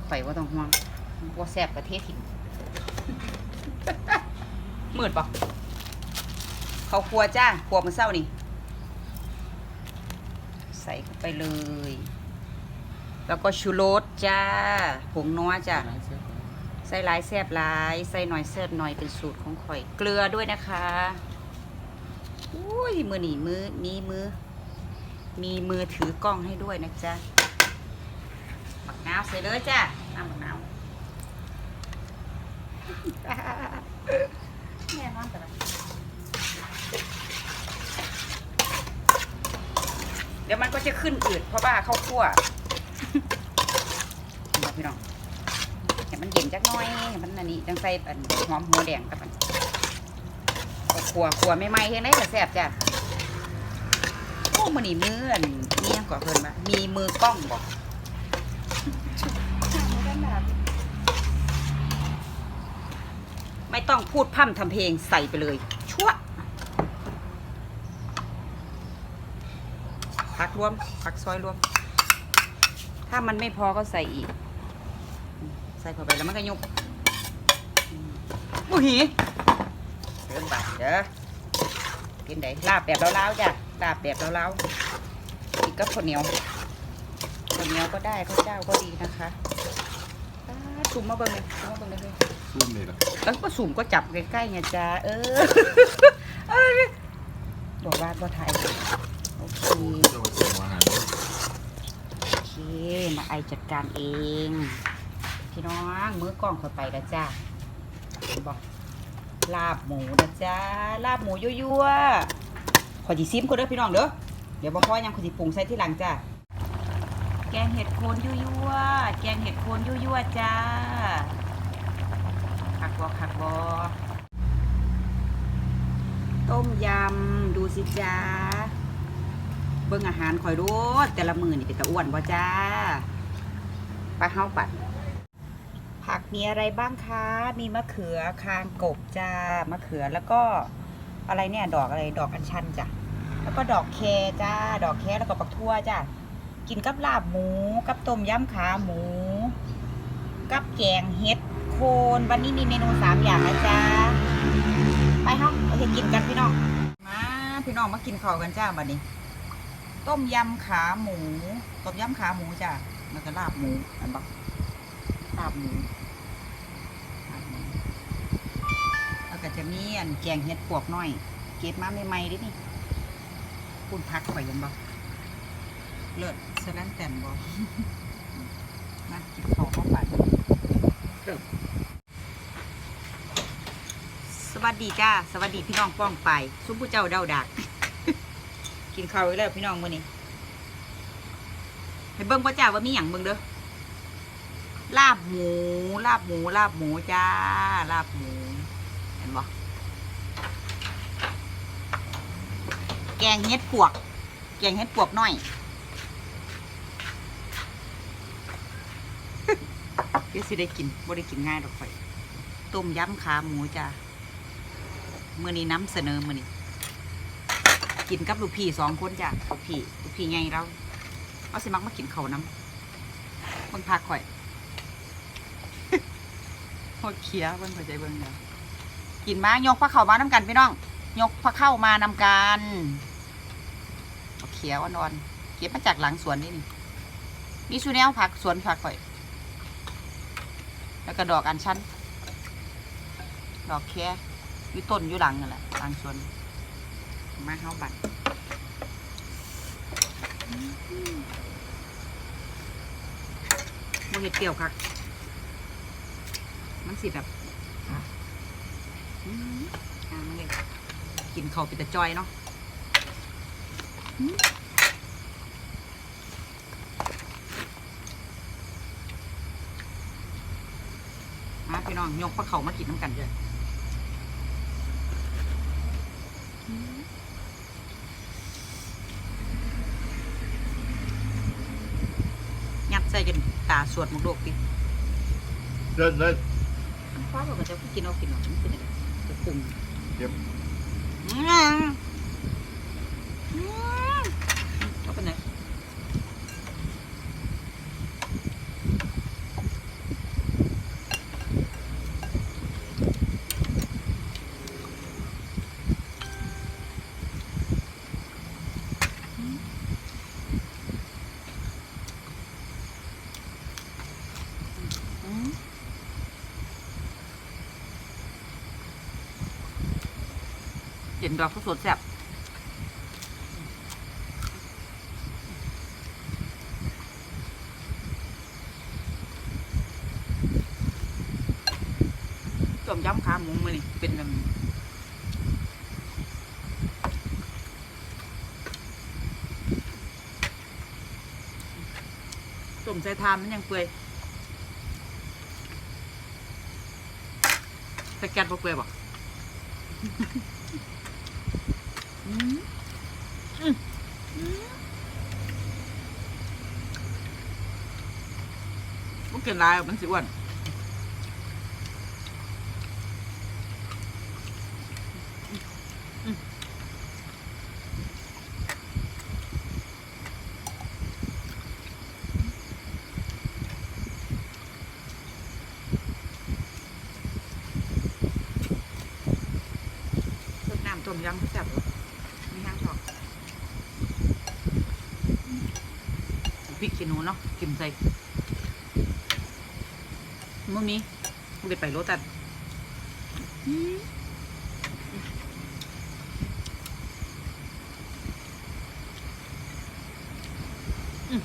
อข่อยว่าต้องห่วงว่าแซ่บประเทศถิ่นมืดปะเขาครัวจ้าครัวมันเศร้านี่ ใส่เข้าไปเลย แล้วก็ชูรสจ้า ผงนัวจ้าใส่หลายแซบหลายใส่หน่อยแซบหน่อยเป็นสูตรของข่อย เกลือด้วยนะคะอุ้ยมือหนีมือนี้มือ มีมือถือกล้องให้ด้วยนะจ๊ะ นาวใส่เลยจ้าน้ำบักนาวแน่นอนแต่ละเดี๋ยวมันก็จะขึ้นอืดเพราะว่าข้าวคั่วเห็นบ่พี่น้องให้มันเย็นจักหน้อยให้มันอันนี้จังใส่อันหอมหัวแดงกับมันก็ขัวขัวไม่ไหม้เฮ็ดได้ก็แซ่บจ้ะโอ้มันนี่มืออันนี่ยังก่อเพิ่นมามีมือกล้องบอก ไม่ต้องพูดพร่ำทำเพลงใส่ไปเลยชั่วผักรวมผักซอยรวม ถ้ามันไม่พอก็ใส่อีก ใส่เข้าไปแล้วมันก็ยุบอุ้ยเดินบาดเด้อกินได้ลาบแบบเล้าๆจ้ะลาบแบบเล้าๆอีกก็ข้าวเหนียวข้าวเหนียวก็ได้ข้าวเจ้าก็ดีนะคะ อ่าสุ่มมาเบิ่งเลยสุ่มมาเบิ่งเลยซุ่มนี่แหละแล้วก็สุ่มก็จับใกล้ๆไงจ้าเออเอ้ยบอกว่าก็ถ่ายโอเคจะมาส่งอาหารโอเคมาไอจัดการเอง พี่น้องมื้อกล้องเข้าไปแล้วจ้าบอกลาบหมูนะจ้าลาบหมูยั่วๆขอจีซิมก็เด้อพี่น้องเด้อเดี๋ยวบอกพ่อยังขอจีปรุงใส่ที่หลังจ้าแกงเห็ด โคนยั่วๆแกงเห็ดโคนยั่วๆจ้าผักบอผักบอต้มยำดูสิจ้าเบิ่งอาหารคอยดูแต่ละมือนี่เป็นตะอ้วนบ่จ้าปลาเฮาปัด ผักมีอะไรบ้างคะ มีมะเขือคางกบจ้ามะเขือแล้วก็อะไรเนี่ยดอกอะไรดอกอัญชันจ้ะแล้วก็ดอกแคจ้า ดอกแคแล้วก็ปักทั่วจ้า กินกับลาบหมู กับต้มยำขาหมู กับแกงเห็ดโคนวันนี้มีเมนูสามอย่างนะจ้าไปเฮาโอเคกินกันพี่น้องมาพี่น้องมากินข้าวกันจ้าบัดนี้ ต้มยำขาหมูต้มยำขาหมูจ้ะแล้วก็ลาบหมูอันบอกลาบหมูแล้วก็จะมีอันแกงเห็ดปวกน้อย เก็บมาใหม่ๆเดินี่คุณพักข่อยยังบอกเลิศ สลันแต่นบอกมากินข้าวเข้าไปสวัสดีจ้า สวัสดีพี่น้องป้องไปซุปผู้เจ้าเดาดัก กินข้าวอีกแล้วพี่น้องมื้อนี้ให้เบิ่งพ่อจ้าว่ามีหยังเบิ่งเด้อลาบหมู ลาบหมู ลาบหมูจ้า ลาบหมู เห็นบ่แกงเห็ดปวก แกงเห็ดปวกน้อย เดี๋ยวสิได้กินบ่ได้กินง่ายดอกข่อย ต้มยำขาหมูจ้ามื้อนี้น้ำเสนอมื้อนี้ กินกับลูกพี่สองคนจ้ะลูกพี่ลูกพี่ไงเราเอาสิมักมากินเขาน้ำเบิ่งพักข่อยโคตรเคี้ยวเบิ่งเข้าใจเบิ่งเดียวกินมายกพระเข้ามาน้ำกันพี่น้อง ยกพระเข้ามานำกันเขียวอ่อนๆเก็บมาจากหลังสวนนี่นี่มีสูแนวผักสวนผักข่อย แล้วก็ดอกอัญชันดอกแคอยู่ต้นอยู่หลังนั่นแหละหลังสวนมาเข้าบัตรโมเห็ดเปรี้ยวคักมันสิแบบอืมอ่ามันเลยกินเขาวเป็นแต่จอยเนาะ น้องยกปลาเข่ามากินน้ำกันเลยยัดใส่จนตาสวดมุกโดกิดเลิศเลิศฟ้าบอกว่าจะกินเอากินเอาเป็นยังไงจะปรุงเยี่ยม เห็นดอกสดแซ่บต้มยำขาหมูมานี่เป็นแบบต้มใส่ทานมันยังเปื่อยใส่แก๊สบ่เปื่อยบ่อื มันเกินลายมันสิอ้วน รดน้ำต้มยำแซ่บเลย มีห้างทอกพริกขี้หนูเนาะกิมใส่มื่อนี้มึงได้ไปโรตัดอืมอืม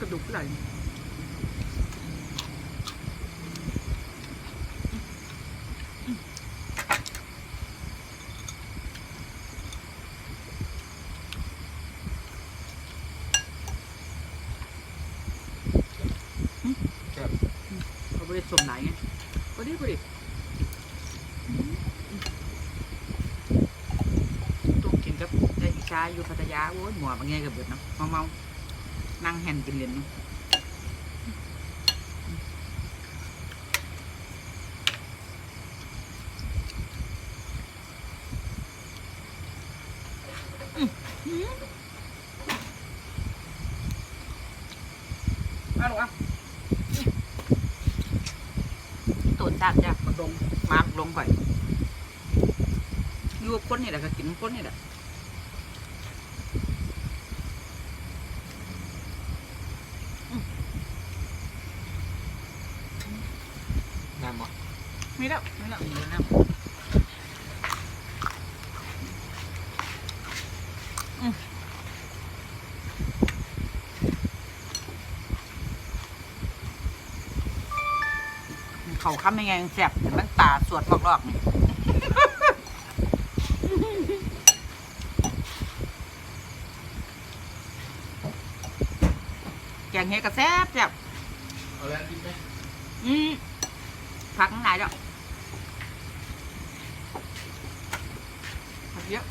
กระดูกไหลเขา ไม่ได้สมไหนไงพอดีพอดีต้องกินกับไอ้ชายอยู่พัทยาโอ้ยหมอบางแง่กับเบิดเนาะเมาเมานั่งแห่นกินเหรียญเนาะ มาหนูอะตูนจัดจ้ะมาลงมาลงไปอยู่ กับคนนี่แหละก็กินคนนี่แหละน้ำบ่ไม่แล้วไม่แล้วมีแล้วอืมเขาค้ำยังไงแสบเห็นมันตาสวดรอกๆนี่ งเฮ็ดกระแซบแซ่บเอาแล้วกินไหมอืมผักทั้งหลายแล้วผักเยอะ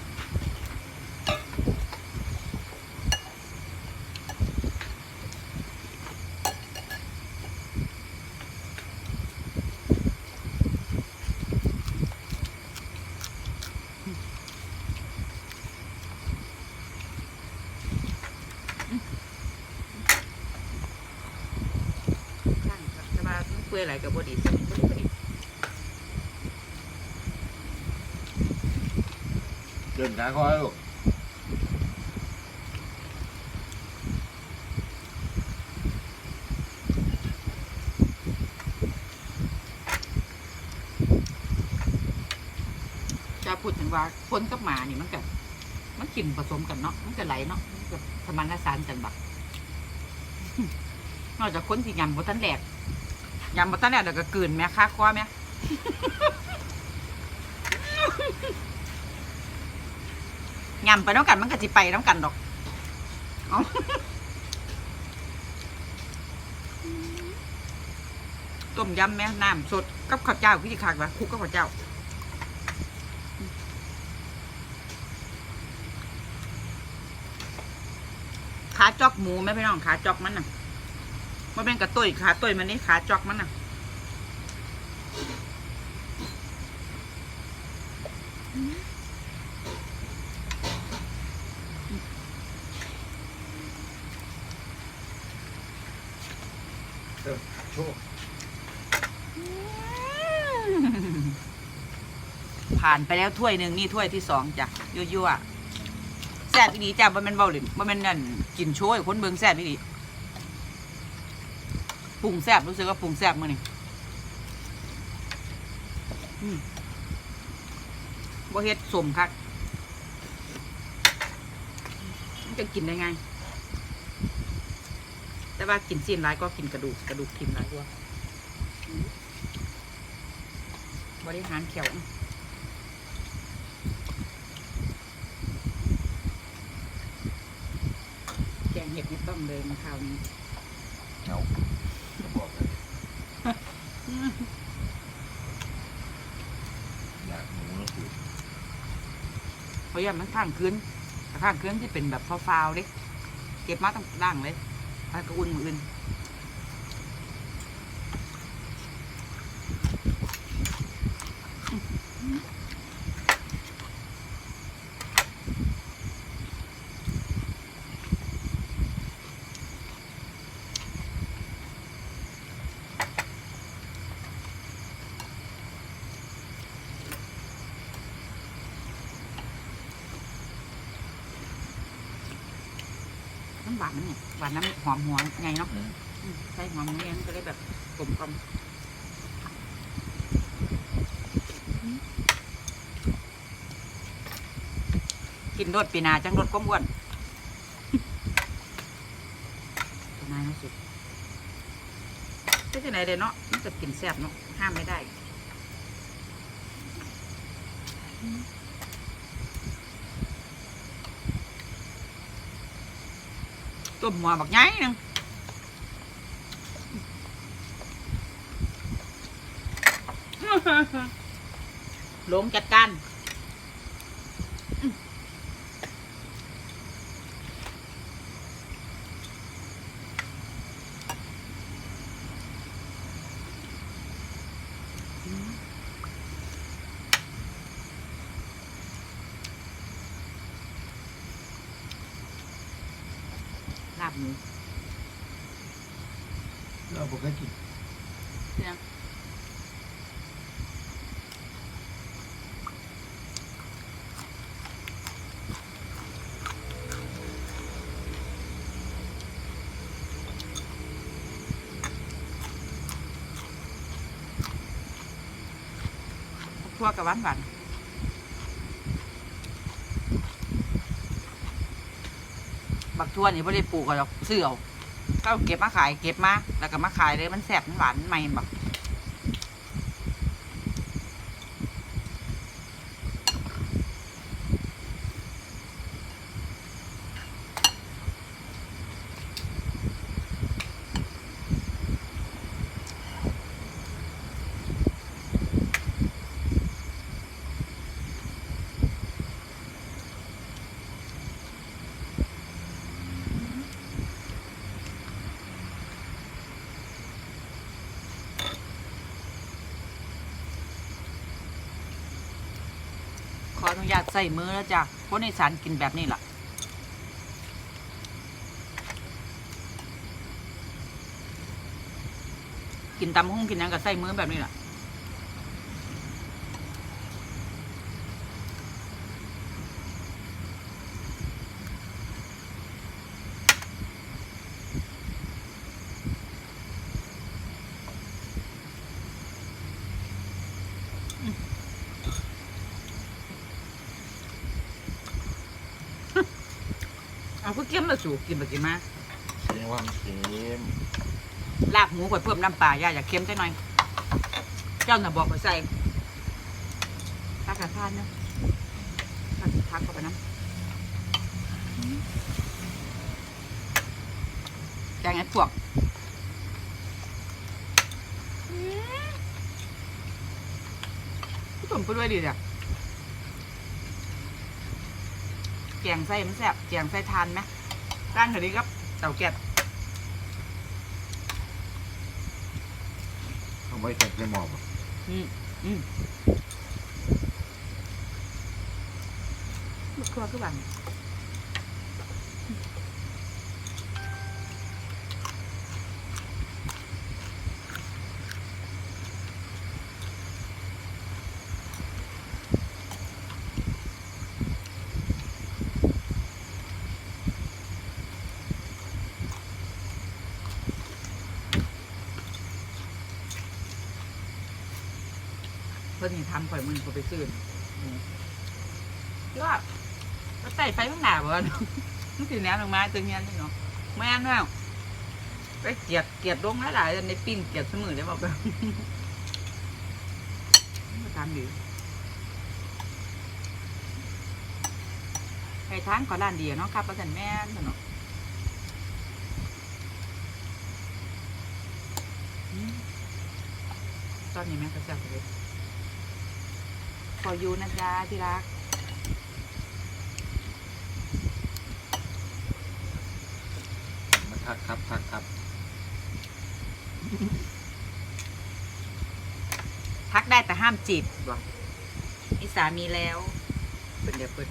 ช่างครับแต่ว่ามันเปื่อยไหลายกับบดีสักบดีเดินขาคอยลูกจะพูดถึงว่าคนกับหมานี่มันกับมันกลิ่นผสมกันเนาะมันก็ไหลเนาะกับธรรมนสารกันบักนอกจากคนที่ยำบตันแหลก ยำบตันแหลกเดี๋ยวก็กลืนแม่ค้าคว้าแม่ยำไปน้ำกันมันก็จิไปน้ำกันดอกเอต้มยำแม่น้ำสดกับข้าวเจ้าพี่ขากวะคุกกับข้าวเจ้าขาจอกหมูไหมพี่น้องขาจอกมันน่ะ มันเป็นกระตุ้ยขาตุ้ยมันนี่ขาจอกมันน่ะเติมโชว์ผ่านไปแล้วถ้วยหนึ่งนี่ถ้วยที่สองจ้ะยั่วๆแซ่บอีดีจ้ะบ่แมันเบาหลินบ่แมันนั่นกินโชยคนเบิ่งแซ่บอีดีป รุงแซ่บรู้สึกว่าปรุงแซ่บมื้อนี้บ่เฮ็ดสมคักมันจะกินได้ไง แต่ว่ากินซีนหลายก็กินกระดูกกระดูกทิมหลายกว่าบริหารเขียวแกงเห็ดไม่ต้องเลยมาคราวนี้เอาจะบอกเลยอยากหมูแล้วคือ เพ ราะย่ามันข้างคืนข้างคืนที่เป็นแบบฟาวๆเล็กเก็บมาตั้งด่างเลยไปกระอุ่นมืออื่น หวานมันเนี่ยหวานน้ำหอมหัวไงเนาะอืมอืมใส่หอมไงมันก็เลยแบบกลมกลอมกินรสปีหนาจังรสก้มอ้วนปีหนาเนาะสุดจะไหนเลยเนาะมันจะกินแซ่บเนาะห้ามไม่ได้ ต้มหัวบักไงนึงหลงจัดการลาบหมู เราบอกให้กิน เนี่ยทั่ วกับหวานหวานบักทั่วนี่ไม่ได้ปลูกหรอกซื้อเอาก็เก็บมาขายเก็บมาแล้วก็มาขายเลยมันแสบมันหวานใหม่บัก ใส่มือแล้วจ้ะคนในสานกินแบบนี้ล่ะกินตำหุ้งกินหยังก็ใส่มือแบบนี้ล่ะ เอาก็เค็มมาสู่กินไปกินมาเสียงว่ามัเค็มลาบหมูข่อเพิ่มน้ำปลาย่าอยากเค็มได้หน่อย เจ้าหน่ะบอกมาใส่ตักกาดพานเนาะผักผักเข้าไปน้ะแกงไอ้พวกต้มไปด้วยดีจ้ะ กงไส้มันแซ่บแกงไส้ทานไหมร้านแถวนี้ครับเต่าแก๊สเอาไว้แต่ในหม้อป่ะอืมอืมลูกครัวคือบัง อยมึงเขาไปซื้ออืมยอดก็ใส่ไฟข้างหน้าบ่วะมันสิแนวลงมาตึงเงี้ยนี่เนาะแม่นแล้วไปเกลียดเกลียดลงหลายๆในปิ้งเกลียดเสมอได้บอกแบบมาทำดีไปทางก่อนร้านเดียวเนาะครับประสันแม่นเนาะตอนนี้แม่ก็แซ่บเลย อยูนะจ๊ะที่รัก มาทักครับทักครับ ทักได้แต่ห้ามจีบว่ะมีสามีแล้วเป็นเดี๋ยวเปิด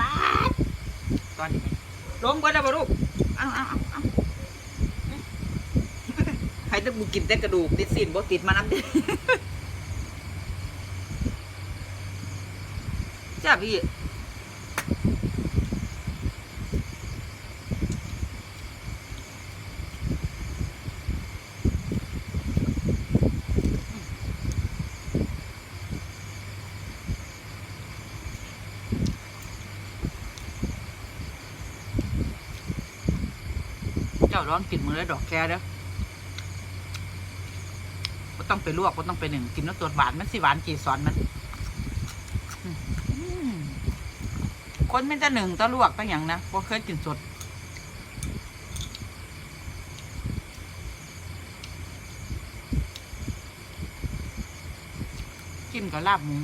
ป๊าดตอนนี้ลงก็ได้บ่ลูกเอาเอาเอาเอาให้แตะบูกินแต่กระดูกติดสินบ่ติดมาน้ำเด้ จ้า พี่ เจ้าร้อนกินมือแล้วดอกแคเด้อก็ต้องไปลวกก็ต้องไปหนึ่งกินน้ำตัวหวานมันสิหวานจีสอนมัน อืม คนไม่จะหนึ่งตะลวกตั้งอย่างนะเพราะเคยกินสดกินกับลาบหมู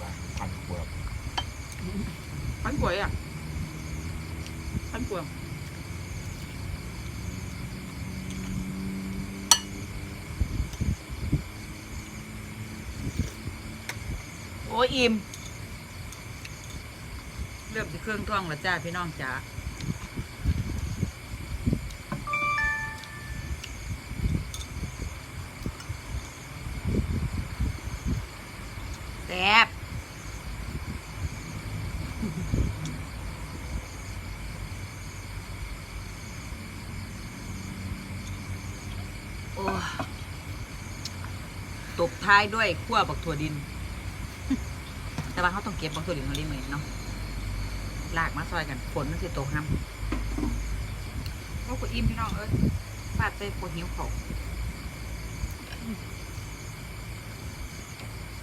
วาง พันขวบพันกล้วยอะพันกล้วยโอ้ยอิ่มเริ่มจะเครื่องท่องแล้วจ้าพี่น้องจ๋าแซ่บ โอ้ต บท้ายด้วยขั้วบักถั่วดิน แต่ว่าเขาต้องเก็บบักถั่วดินเขาเรียกเหมือนเนาะลากมาซอยกันฝนมันสิตกห้ำโอ้กูอิ่มพี่น้องเอ้ยฟาดใส่กูหิวเขา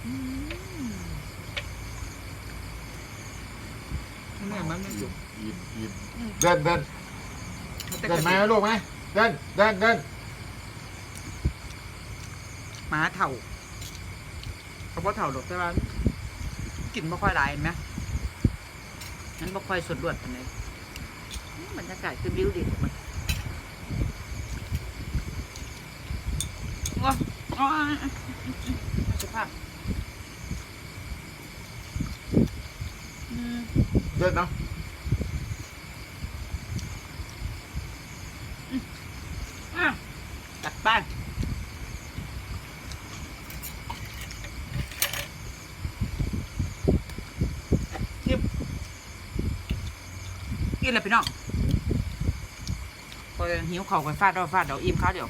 อืมเหนื่อยมันไม่อยู่อิ่มอิ่มอืมเดินเดินแต่เดิก็นมาลูกไหมเดินเดินเดินหมาเถ่า เขาบอกเถ่าดอกแต่ว่ากลิ่นไม่ค่อยหลายเห็นไหมนั้นไม่ค่อยสดรวดปานใดอืมบรรยากาศคือวิวดีมันว้าวสภาพเดินเนาะจัดไปกิน กินเลยพี่น้องพอหิวเข่าวกันฟาดเราฟาดเดี๋ยวอิ่มข้าวเดี๋ยว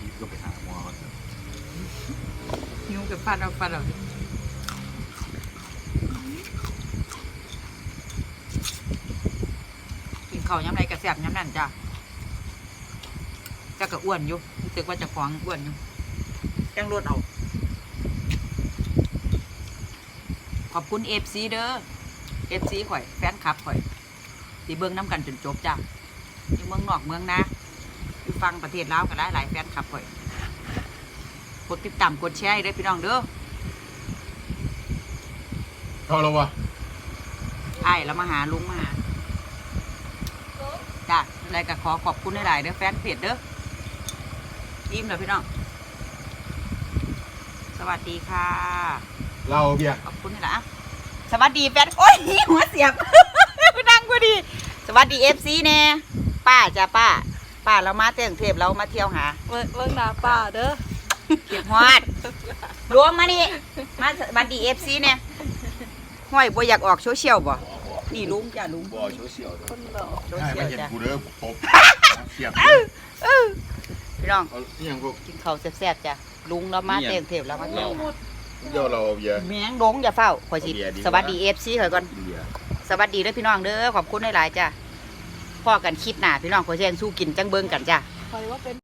อิ่มก็ไปหาหมอก่อนเถอะฟันเอาฟันเอากินข้าวย้ำไรกระแสบย้ำนั่นจ้ะจะกระอ้วนอยู่รู้สึกว่าจะฟ้องอ้วนอยู่ จังรวดเอา ขอบคุณเอฟซีเด้อเอฟซีข่อย แฟนคลับข่อยที่เบิ่งน้ำกันจนจบจ้ะอยู่เมืองนอกเมืองนาอยู่ฟังประเทศลาวก็ได้หลายแฟนคลับข่อยกดติดตามกดแชร์ให้เด้อพี่น้องเด้อเข้าแล้ววะไอ้ายแล้วมาหาลุงมาหาจ้ะอะไรก็ขอขอบคุณหลายๆเด้อแฟนเพจเด้อยิ้มเลยพี่น้องส วัสดีค่ะ เราเบียร์ขอบคุณนะสวัสดีแฟนโอ้ยหัวเสียบนั่งพอดี สวัสดีเอฟซีแน่ป้าจ้าป้า ป้าเรามาเต่งเทพเรามาเที่ยวหาเบิ่งเบิ่งหน้าป่าเด้อเก็บฮอดรวมมานี่มาสวัสดีเอฟซีเนี่ยห้อยบ่อยากออกโซเชียลบ่นี่ลุงจ้าลุงบ่โชว์เสี่ยวเด้อคนหล่อโซใช่เชียไม่ลเห็นจ้ะกูเด้อตบเสียบพี่น้องเอานี่ยังพวกกินข้าวแซ่บๆจ้ะ ลุงเรามาเต่งเทพเรามาเที่ยวเดี๋ยวเราเอาเบียร์แมงดงอย่าเฝ้าขอยสิเอาเบียร์ดีกว่า สวัสดีเอฟซีข่อยก่อน เบียร์สวัสดีเด้อพี่น้องเด้อขอบคุณหลายๆจ้ะพ่อกันคลิปหน้าพี่น้องขอแจ้งสู้กินจังเบิ่งกันจ้ะ คอยว่าเป็น